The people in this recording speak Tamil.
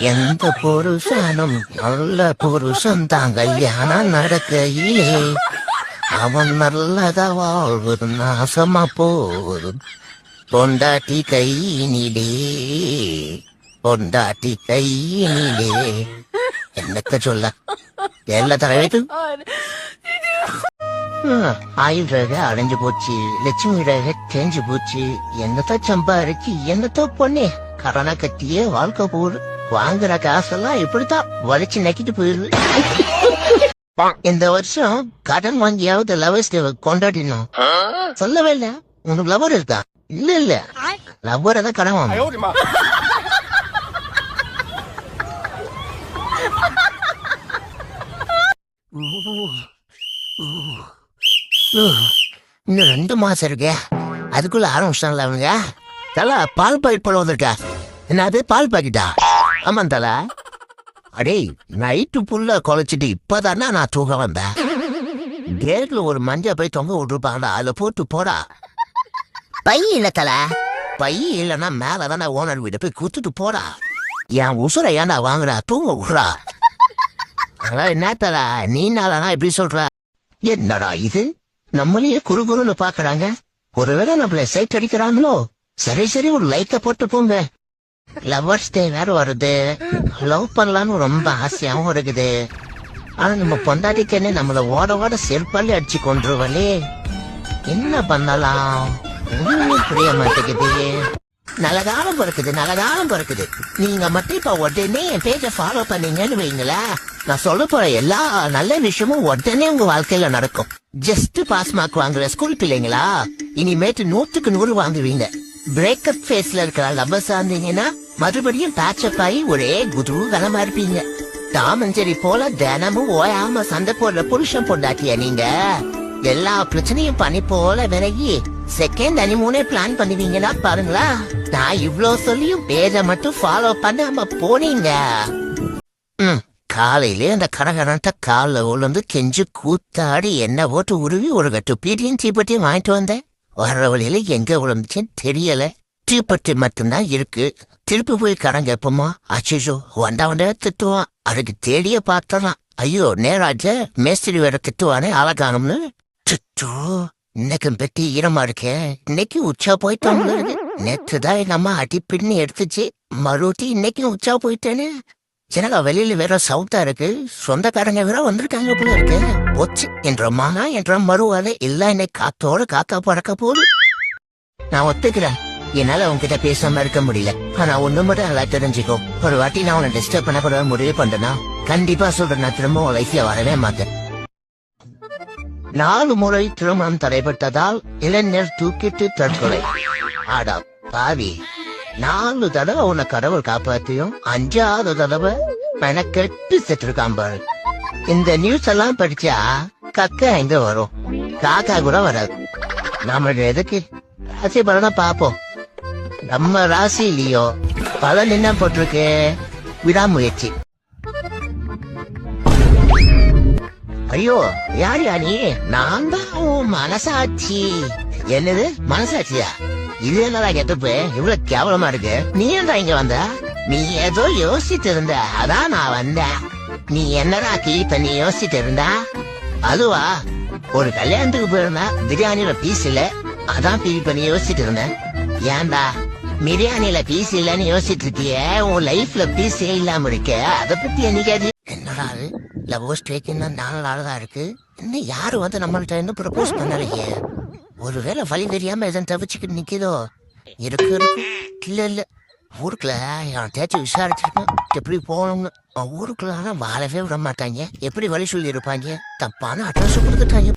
எந்த புருஷனும் நல்ல புருஷன் தான் கல்யாணம் நடக்கையிலே. அவன் நல்லதா வாழ்வது நாசமா போவது பொண்டாட்டி கையினிலே. பொண்டாட்டி கையினிலே. என்னத்த சொல்ல? எல்லா தலைவருக்கு ஆயுள் ரேக அடைஞ்சு போச்சு. லட்சுமி ரேக தேஞ்சு போச்சு. என்னத்த சம்பாரிச்சு என்னத்த பொண்ணே? கரண கட்டியே வாழ்க்கை போகுது. வாங்குற காசெல்லாம் இப்படித்தான் வலிச்சு நக்கிட்டு போயிருது இந்த வருஷம் கடன் வாங்கியாவது லவர்ஸ் டே கொண்டாடினோம். சொல்லவே இல்ல. உனக்கு லவர் இருக்கா? இல்ல இல்ல. லவ்வரை தான் கடன் வாங்க இன்னும் ரெண்டு மாசம் இருக்கே. அதுக்குள்ள ஆரம்பிச்சிட்டாங்களா அவங்க. தலா பால் பாக்கெட் போல வந்திருக்கா. என்னது பால் பாக்கெட்டா? ஆமாம் தல அடே நைட்டு புல்ல குலைச்சிட்டு இப்பதானே நான் தூங்க வந்தேன். கேட்ல ஒரு மஞ்ச போய் தொங்க விட்டுருப்பாங்கடா அதுல போட்டு போடா. பை இல்ல தல. பை இல்லைன்னா மேல தானே ஓனர் வீடு போய் குத்துட்டு போடா. என் உசுரை ஏன்டா வாங்குறா தூங்க விடுறா. அதான் என்ன தல நீ நாளா இப்படி சொல்ற? என்னடா இது? நம்மளையே குறு குறுன்னு பாக்குறாங்க. ஒருவேளை நம்மள சைட் அடிக்கிறாங்களோ? சரி சரி ஒரு லைக்க போட்டு போங்க. லவர்ஸ் டே வேற வருது. லவ் பண்ணலாம்னு ரொம்ப ஆசையாவும் இருக்குது. ஆனா நம்ம பொண்டாட்டிக்கனே நம்மள ஓட ஓட செருப்பாலே அடிச்சு கொண்டுருவாளே என்ன பண்ணலாம்? ஒண்ணுமே புரிய மாட்டேங்குது. நல்ல காலம் பிறக்குது நல்ல காலம் பிறக்குது. நீங்க மட்டும் இப்ப உடனே என் பேஜ ஃபாலோ பண்ணீங்கன்னு வைங்களேன் நான் சொல்ல போற எல்லா நல்ல விஷயமும் உடனே உங்க வாழ்க்கையில நடக்கும். ஜஸ்ட் பாஸ் மார்க் வாங்குற ஸ்கூல் பிள்ளைங்களா? இனிமேட்டு நூத்துக்கு நூறு வாங்குவீங்க. பிரேக்கப் ஃபேஸ்ல இருக்கிற லவ்வர்ஸ் இருந்தீங்கன்னா மறுபடியும் பேட்சப் ஆகி ஒரே குதூகலமா இருப்பீங்க. டாமஞ்சேரி போல தினமும் ஓயாம சண்டை போடுற புருஷன் பொண்டாட்டியா நீங்க. எல்லா பிரச்சனையும் பண்ணி போல விலகி செகண்ட் அனிமூனே பிளான் பண்ணுவீங்கன்னா பாருங்களா நான் இவ்ளோ சொல்லியும் பேரை மட்டும் ஃபாலோ பண்ணாம போனீங்க. காலையிலே அந்த கடகரண்ட காலில் உளுந்து கெஞ்சு கூத்தாடி என்ன போட்டு உருவி ஒரு கட்டு பீடியும் தீப்பட்டியும் வாங்கிட்டு வந்தேன். வர்ற வழியில எங்க விழுந்துச்சுன்னு தெரியல. தீப்பட்டி மட்டும்தான் இருக்கு. திருப்பி போய் கடன் கேட்போமா அச்சிஷோ வந்தா வந்தா திட்டுவான். அதுக்கு தேடியே பார்த்தலாம். ஐயோ நேராஜ மேஸ்திரி வேற திட்டுவானே அழகானம்னு. சுற்றோ இன்னைக்கு பெட்டி ஈரமா இருக்கே. இன்னைக்கு உச்சா போயிட்டோம்ல நேற்று தான் எங்க அம்மா அடி எடுத்துச்சு. மறுபடி இன்னைக்கும் உச்சா போயிட்டேன்னு ஜனகா வெளியில வேற சவுத்தா இருக்கு? சொந்தக்காரங்க வேற வந்திருக்காங்க போல இருக்கு. போச்சு என்ற மானா என்ற மறுவாதை இல்ல என்னை காத்தோட காத்தா பறக்க போகுது. நான் ஒத்துக்கிறேன். என்னால உன்கிட்ட பேசாம இருக்க முடியல. ஆனா ஒண்ணு மட்டும் நல்லா தெரிஞ்சுக்கோ. ஒரு வாட்டி நான் உன்னை டிஸ்டர்ப் பண்ண முடிவு பண்ணனா கண்டிப்பா சொல்றேன் நான் திரும்ப உன் லைஃப்ல வரவே மாட்டேன். நாலு முறை திருமணம் தடைபட்டதால் இளைஞர் தூக்கிட்டு தற்கொலை. ஆடா பாவி நாலு தடவை உன்னை கடவுள் காப்பாத்தியும் அஞ்சாவது தடவை மெனக்கெட்டு செத்துருக்கான் பாரு. இந்த நியூஸ் எல்லாம் படிச்சா கக்கா எங்க வரும்? காக்கா கூட வராது. நம்மளுக்கு எதுக்கு? ராசி பலனா பாப்போம் நம்ம ராசிலயோ பலன் என்ன போட்டிருக்கு? விடாமுயற்சி. ஐயோ யார் யா நீ? நான் தான் மனசாட்சி. என்னது? மனசாட்சியா? இது என்னடா கெட்டப்பு இவ்வளவு கேவலமா இருக்கு. நீ என்ன இங்க வந்த? நீ ஏதோ யோசிச்சுட்டு இருந்த. அதான் நான் வந்தேன். நீ என்னடா கீழ்த்த நீ யோசிச்சுட்டு இருந்தா? அதுவா? ஒரு கல்யாணத்துக்கு போயிருந்தா பிரியாணியில பீஸ் இல்ல. அதான் ஃபீல் பண்ணி யோசிச்சுட்டு இருந்தேன் ஏன்டா? பிரியாணியில பீஸ் இல்லன்னு யோசிச்சுட்டு இருக்கிய? உன் லைஃப்ல பீஸே இல்லாம இருக்க. அத பத்தி என்னைக்காது என்னடா லவ் ஸ்டேக்கு நாலு நாள் தான் இருக்கு. இன்னும் யாரும் வந்து நம்மள்ட்ட இன்னும் ப்ரப்போஸ் பண்ணலையே? ஒருவேளை வழி தெரியாம எதுவும் தவிச்சுக்கிட்டு நிக்குதோ? இருக்கு இருக்கு. இல்ல இல்ல. ஊருக்குள்ள என் விசாரிச்சிருக்கேன். எப்படி போகணும்னு. ஊருக்குள்ள வாழவே விட மாட்டாங்க. எப்படி வழி சொல்லி இருப்பாங்க தப்பான அட்ரஸ் கொடுத்துட்டாங்க.